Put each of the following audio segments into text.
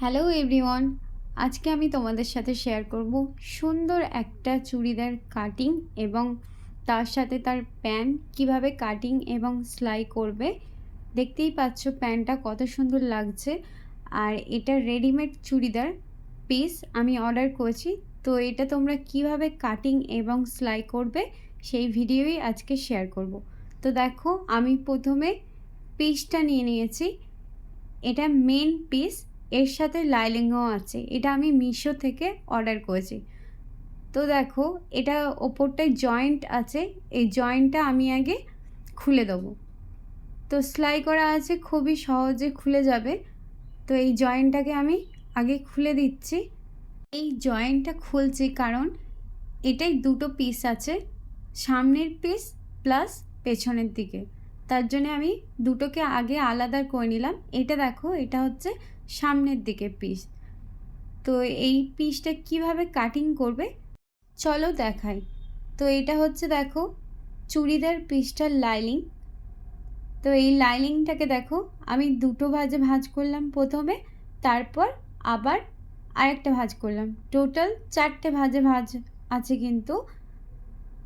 Hello everyone আজকে আমি তোমাদের সাথে শেয়ার করব সুন্দর একটা চুড়িদার কাটিং এবং তার সাথে তার প্যান্ট কীভাবে কাটিং এবং সেলাই করবে। দেখতেই পাচ্ছ প্যান্টটা কত সুন্দর লাগছে। আর এটা রেডিমেড চুড়িদার পিস আমি অর্ডার করেছি। তো এটা তোমরা কীভাবে কাটিং এবং সেলাই করবে সেই ভিডিওই আজকে শেয়ার করব। তো দেখো, আমি প্রথমে পিসটা নিয়ে নিয়েছি। এটা মেন পিস এর সাথে লাইলিংও আছে। এটা আমি মিশো থেকে অর্ডার করেছি। তো দেখো, এটা ওপরটায় জয়েন্ট আছে। এই জয়েন্টটা আমি আগে খুলে দেবো। তো সেলাই করা আছে, খুবই সহজে খুলে যাবে। তো এই জয়েন্টটাকে আমি আগে খুলে দিচ্ছি। এই জয়েন্টটা খুলছি কারণ এটাই দুটো পিস আছে। সামনের পিস প্লাস পেছনের দিকে। তার জন্য আমি দুটোকে আগে আলাদা করে নিলাম। এটা দেখো, এটা হচ্ছে সামনের দিকে পিস তো এই পিসটা কীভাবে কাটিং করবে? চলো দেখাই। তো এটা হচ্ছে দেখো, চুড়িদার পিসটার লাইলিং তো এই লাইলিংটাকে দেখো, আমি দুটো ভাজে ভাজ করলাম প্রথমে, তারপর আবার আরেকটা ভাজ করলাম। টোটাল চারটে ভাজে ভাজ আছে কিন্তু।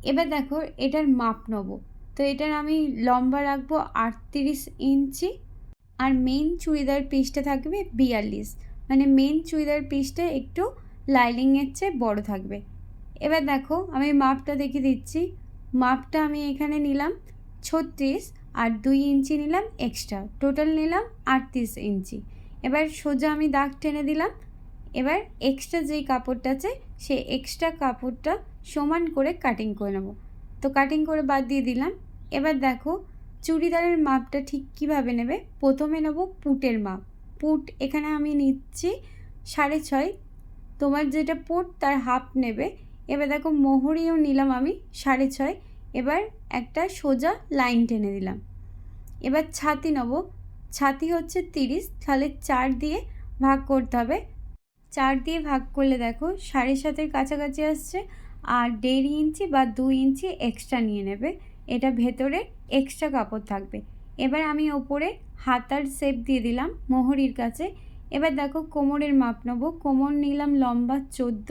এবার দেখো, এটার মাপ নেব। তো এটার আমি লম্বা রাখব আটত্রিশ ইঞ্চি আর মেন চুড়িদার পিসটা থাকবে বিয়াল্লিশ। মানে মেন চুড়িদার পিসটা একটু লাইলিংয়ের চেয়ে বড় থাকবে। এবার দেখো আমি মাপটা দেখে দিচ্ছি। মাপটা আমি এখানে নিলাম ছত্রিশ আর দুই ইঞ্চি নিলাম এক্সট্রা টোটাল নিলাম আটত্রিশ ইঞ্চি। এবার সোজা আমি দাগ টেনে দিলাম। এবার এক্সট্রা যেই কাপড়টা আছে, সেই এক্সট্রা কাপড়টা সমান করে কাটিং করে নেব। তো কাটিং করে বাদ দিয়ে দিলাম। এবার দেখো, চুড়িদারের মাপটা ঠিক কীভাবে নেবে? প্রথমে নেব পুটের মাপ। পুট এখানে আমি নিচ্ছি সাড়ে ছয়। তোমার যেটা পুট, তার হাফ নেবে। এবার দেখো, মোহরিও নিলাম আমি সাড়ে ছয়। এবার একটা সোজা লাইন টেনে দিলাম। এবার ছাতি নেব। ছাতি হচ্ছে তিরিশ। তাহলে চার দিয়ে ভাগ করতে হবে। চার দিয়ে ভাগ করলে দেখো, সাড়ে সাতের কাছাকাছি আসছে। আর দেড় ইঞ্চি বা দুই ইঞ্চি এক্সট্রা নিয়ে নেবে। এটা ভেতরে এক্সট্রা কাপড় থাকবে। এবার আমি ওপরে হাতার শেপ দিয়ে দিলাম মোহরির কাছে। এবার দেখো কোমরের মাপ নেব। কোমর নিলাম লম্বা চোদ্দ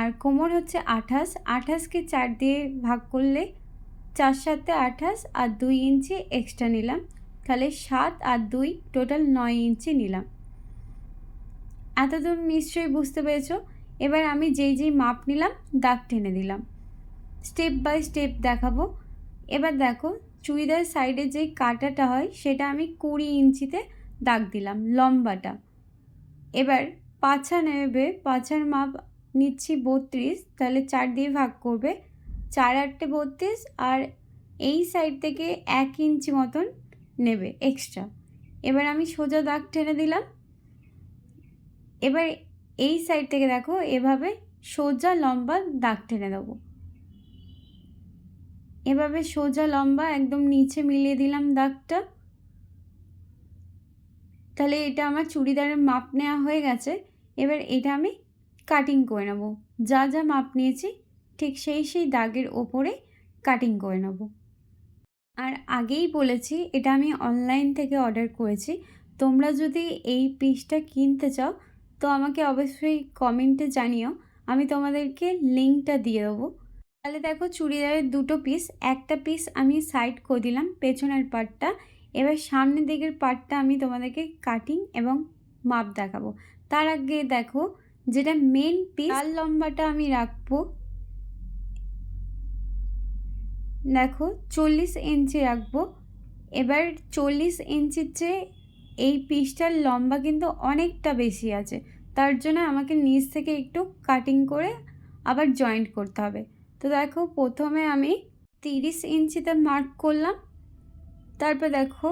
আর কোমর হচ্ছে আঠাশ। আঠাশকে চার দিয়ে ভাগ করলে চার সাতে আঠাশ আর দুই ইঞ্চি এক্সট্রা নিলাম। তাহলে সাত আর দুই টোটাল নয় ইঞ্চি নিলাম। এতদূর নিশ্চয়ই বুঝতে পেরেছ? এবার আমি যেই যেই মাপ নিলাম, দাগ টেনে দিলাম। স্টেপ বাই স্টেপ দেখাবো। এবার দেখো, চুড়িদার সাইডে যে কাটাটা হয়, সেটা আমি কুড়ি ইঞ্চিতে দাগ দিলাম, লম্বাটা। এবার পাছা নেবে পাছার মাপ নিচ্ছি বত্রিশ, তাহলে চার দিয়ে ভাগ করবে, চার আটটে বত্রিশ, আর এই সাইড থেকে এক ইঞ্চি মতন নেবে এক্সট্রা এবার আমি সোজা দাগ টেনে দিলাম। এবার এই সাইড থেকে দেখো, এভাবে সোজা লম্বা দাগ টেনে দেবো। এভাবে সোজা লম্বা একদম নিচে মিলিয়ে দিলাম দাগটা। তাহলে এটা আমার চুড়িদারের মাপ নেওয়া হয়ে গেছে। এবার এটা আমি কাটিং করে নেব। যা যা মাপ নিয়েছি, ঠিক সেই সেই দাগের ওপরে কাটিং করে নেব। আর আগেই বলেছি, এটা আমি অনলাইন থেকে অর্ডার করেছি। তোমরা যদি এই পিসটা কিনতে চাও, তো আমাকে অবশ্যই কমেন্টে জানিও। আমি তোমাদেরকে লিঙ্কটা দিয়ে দেবো। তাহলে দেখো চুড়িদারের দুটো পিস একটা পিস আমি সাইড করে দিলাম, পেছনের পার্টটা এবার সামনের দিকের পার্টটা আমি তোমাদেরকে কাটিং এবং মাপ দেখাবো। তার আগে দেখো, যেটা মেন পিস তার লম্বাটা আমি রাখব। দেখো, চল্লিশ ইঞ্চি রাখব। এবার চল্লিশ ইঞ্চির চেয়ে এই পিসটার লম্বা কিন্তু অনেকটা বেশি আছে। তার জন্য আমাকে নিচ থেকে একটু কাটিং করে আবার জয়েন্ট করতে হবে। তো দেখো প্রথমে আমি তিরিশ ইঞ্চিতে মার্ক করলাম। তারপর দেখো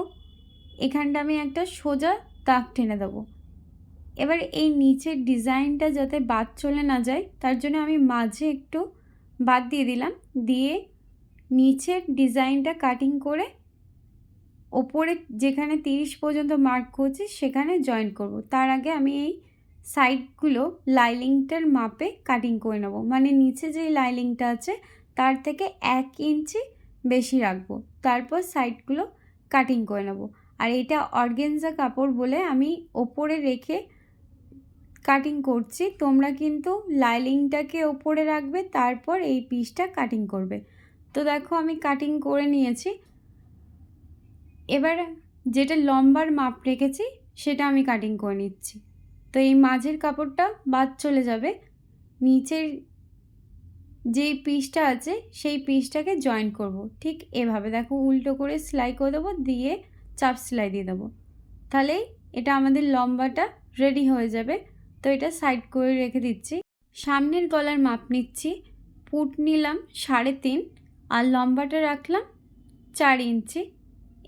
এখানটা আমি একটা সোজা দাগ টেনে দেবো। এবার এই নিচের ডিজাইনটা যাতে বাদ চলে না যায়, তার জন্য আমি মাঝে একটু বাদ দিয়ে দিলাম। দিয়ে নিচের ডিজাইনটা কাটিং করে ওপরে যেখানে তিরিশ পর্যন্ত মার্ক করছি, সেখানে জয়েন করব। তার আগে আমি এই সাইডগুলো লাইলিংটার মাপে কাটিং করে নেব। মানে নিচে যে লাইলিংটা আছে, তার থেকে এক ইঞ্চি বেশি রাখব। তারপর সাইডগুলো কাটিং করে নেব। আর এটা অর্গেনজা কাপড় বলে আমি ওপরে রেখে কাটিং করছি। তোমরা কিন্তু লাইলিংটাকে ওপরে রাখবে, তারপর এই পিসটা কাটিং করবে। তো দেখো আমি কাটিং করে নিয়েছি। এবার যেটা লম্বার মাপ রেখেছি, সেটা আমি কাটিং করে নিচ্ছি। তো এই মাঝের কাপড়টা বাদ চলে যাবে। নিচের যেই পিসটা আছে, সেই পিসটাকে জয়েন করব। ঠিক এভাবে। দেখো, উল্টো করে সেলাই করে দেবো, দিয়ে চাপ সেলাই দিয়ে দেবো। তাহলে এটা আমাদের লম্বাটা রেডি হয়ে যাবে। তো এটা সাইড করে রেখে দিচ্ছি। সামনের গলার মাপ নিচ্ছি। পুট নিলাম সাড়ে তিন আর লম্বাটা রাখলাম চার ইঞ্চি।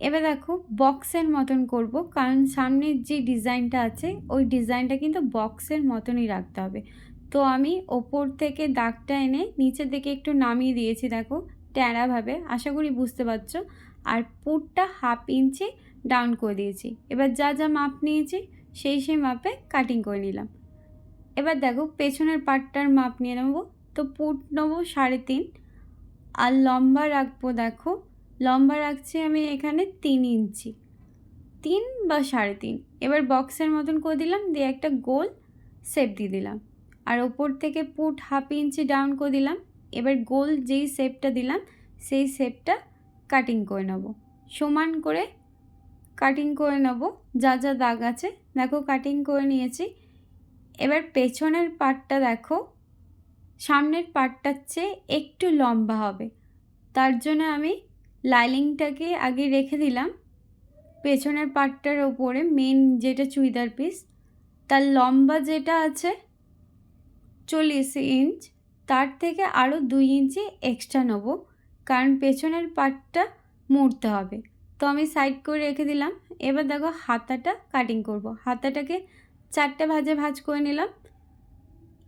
এবার দেখো বক্সের মতন করব, কারণ সামনের যে ডিজাইনটা আছে, ওই ডিজাইনটা কিন্তু বক্সের মতনই রাখতে হবে। তো আমি ওপর থেকে দাগটা এনে নিচের দিকে একটু নামিয়ে দিয়েছি দেখো ট্যাড়াভাবে আশা করি বুঝতে পারছ। আর পুটটা হাফ ইঞ্চি ডাউন করে দিয়েছি। এবার যা যা মাপ নিয়েছি, সেই সেই মাপে কাটিং করে নিলাম। এবার দেখো পেছনের পাটটার মাপ নিয়ে নেব। তো পুট নেব সাড়ে তিন, আর লম্বা রাখব দেখো লম্বা রাখছি আমি এখানে তিন ইঞ্চি। তিন বা সাড়ে তিন। এবার বক্সের মতন করে দিলাম, দিয়ে একটা গোল শেপ দিয়ে দিলাম। আর ওপর থেকে পুট হাফ ইঞ্চি ডাউন করে দিলাম। এবার গোল যেই শেপটা দিলাম, সেই শেপটা কাটিং করে নেব। সমান করে কাটিং করে নেব, যা যা দাগ আছে। দেখো, কাটিং করে নিয়েছি। এবার পেছনের পাটটা দেখো, সামনের পাটটার চেয়ে একটু লম্বা হবে। তার জন্য আমি লাইলিংটাকে আগে রেখে দিলাম। পেছনের পাটটার ওপরে মেন যেটা চুড়িদার পিস তার লম্বা যেটা আছে চল্লিশ ইঞ্চ তার থেকে আরও দুই ইঞ্চি এক্সট্রা নেব, কারণ পেছনের পাটটা মুড়তে হবে। তো আমি সাইড করে রেখে দিলাম। এবার দেখো হাতাটা কাটিং করব। হাতাটাকে চারটে ভাজে ভাজ করে নিলাম।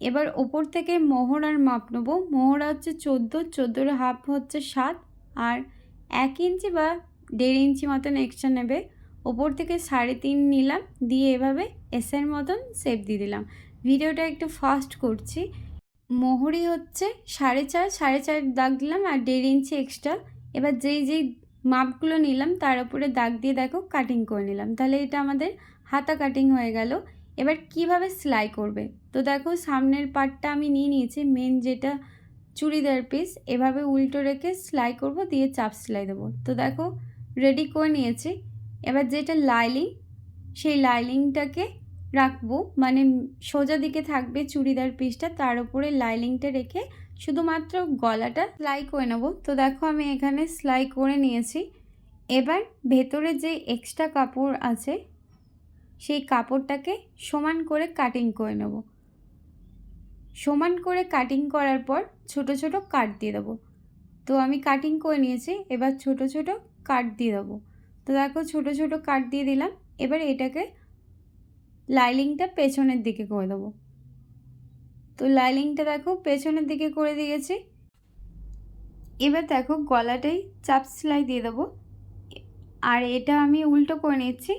এবার ওপর থেকে মোহরার মাপ নেব। মোহরা হচ্ছে চোদ্দ, চোদ্দোর হাফ হচ্ছে সাত, আর এক ইঞ্চি বা দেড় ইঞ্চি মতন এক্সট্রা নেবে। ওপর থেকে সাড়ে তিন নিলাম, দিয়ে এভাবে এসের মতন শেপ দিয়ে দিলাম। ভিডিওটা একটু ফাস্ট করছি। মোহরি হচ্ছে সাড়ে চার সাড়ে চার দাগ দিলাম আর দেড় ইঞ্চি এক্সট্রা এবার যেই যেই মাপগুলো নিলাম, তার উপরে দাগ দিয়ে দেখো কাটিং করে নিলাম। তাহলে এটা আমাদের হাতা কাটিং হয়ে গেল। এবার কীভাবে সেলাই করবে? তো দেখো সামনের পার্টটা আমি নিয়ে নিয়েছি। মেন যেটা চুড়িদার পিস এভাবে উল্টো রেখে সেলাই করব, দিয়ে চাপ সেলাই দেবো। তো দেখো রেডি করে নিয়েছি। এবার যেটা লাইলিং সেই লাইলিংটাকে রাখব। মানে সোজা দিকে থাকবে চুড়িদার পিসটা তার উপরে লাইলিংটা রেখে শুধুমাত্র গলাটা সেলাই করে নেব। তো দেখো, আমি এখানে সেলাই করে নিয়েছি। এবার ভেতরে যে এক্সট্রা কাপড় আছে, সেই কাপড়টাকে সমান করে কাটিং করে নেব। সমান করে কাটিং করার পর ছোট ছোট কাট দিয়ে দেবো। তো আমি কাটিং করে নিয়েছি, এবার ছোট ছোট কাট দিয়ে দেবো। তো দেখো ছোট ছোট কাট দিয়ে দিলাম, এবার এটাকে লাইলিংটা পেছনের দিকে করে দেবো। তো লাইলিংটা দেখো পেছনের দিকে করে দিয়েছি এবার দেখো গলাটাই চাপ সেলাই দিয়ে দেবো। আর এটা আমি উল্টো করে নিচ্ছি,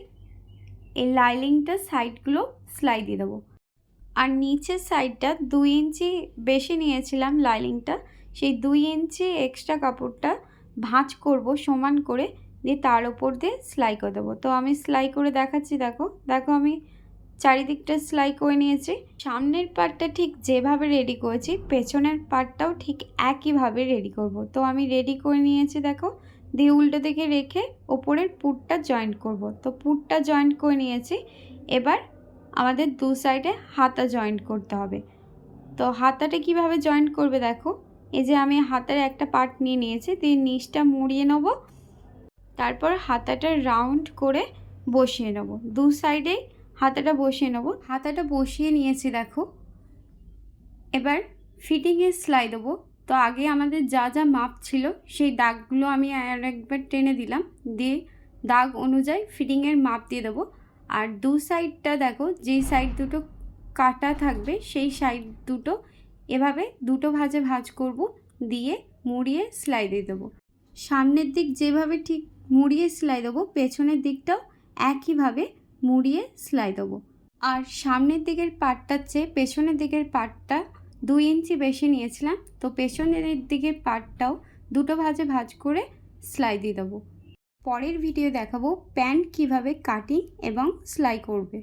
এই লাইলিংটা সাইডগুলো সেলাই দিয়ে দেবো। আর নিচের সাইডটা দুই ইঞ্চি বেশি নিয়েছিলাম লাইলিংটা সেই দুই ইঞ্চি এক্সট্রা কাপড়টা ভাঁজ করব সমান করে, দিয়ে তার ওপর দিয়ে সেলাই করে দেবো। তো আমি সেলাই করে দেখাচ্ছি, দেখো দেখো আমি চারিদিকটা সেলাই করে নিয়েছি। সামনের পার্টটা ঠিক যেভাবে রেডি করেছি, পেছনের পার্টটাও ঠিক একইভাবে রেডি করব। তো আমি রেডি করে নিয়েছি, দেখো, দিয়ে উল্টো দিকে রেখে ওপরের পুটটা জয়েন্ট করব। তো পুটটা জয়েন্ট করে নিয়েছি, এবার আমাদের দু সাইডে হাতা জয়েন্ট করতে হবে। তো হাতাটা কীভাবে জয়েন্ট করবে দেখো? এই যে আমি হাতার একটা পার্ট নিয়ে নিয়েছি দিয়ে নিচটা মুড়িয়ে নেব। তারপর হাতাটা রাউন্ড করে বসিয়ে নেব। দু সাইডেই হাতাটা বসিয়ে নেব। হাতাটা বসিয়ে নিয়েছি দেখো। এবার ফিটিংয়ে সেলাই দেবো। তো আগে আমাদের যা যা মাপ ছিল, সেই দাগগুলো আমি আর একবার টেনে দিলাম। দিয়ে দাগ অনুযায়ী ফিটিংয়ের মাপ দিয়ে দেবো। আর দু সাইডটা দেখো, যেই সাইড দুটো কাটা থাকবে, সেই সাইড দুটো এভাবে দুটো ভাজে ভাজ করব, দিয়ে মুড়িয়ে সেলাই দিয়ে দেবো। সামনের দিক যেভাবে ঠিক মুড়িয়ে সেলাই দেবো, পেছনের দিকটাও একইভাবে মুড়িয়ে সেলাই দেবো। আর সামনের দিকের পাটটার চেয়ে পেছনের দিকের পাটটা দুই ইঞ্চি বেশি নিয়েছিলাম, তো পেছনের দিকের পাটটাও দুটো ভাজে ভাজ করে সেলাই দিয়ে দেবো। পরের ভিডিও দেখাবো প্যান্ট কীভাবে কাটিং এবং সেলাই করবে।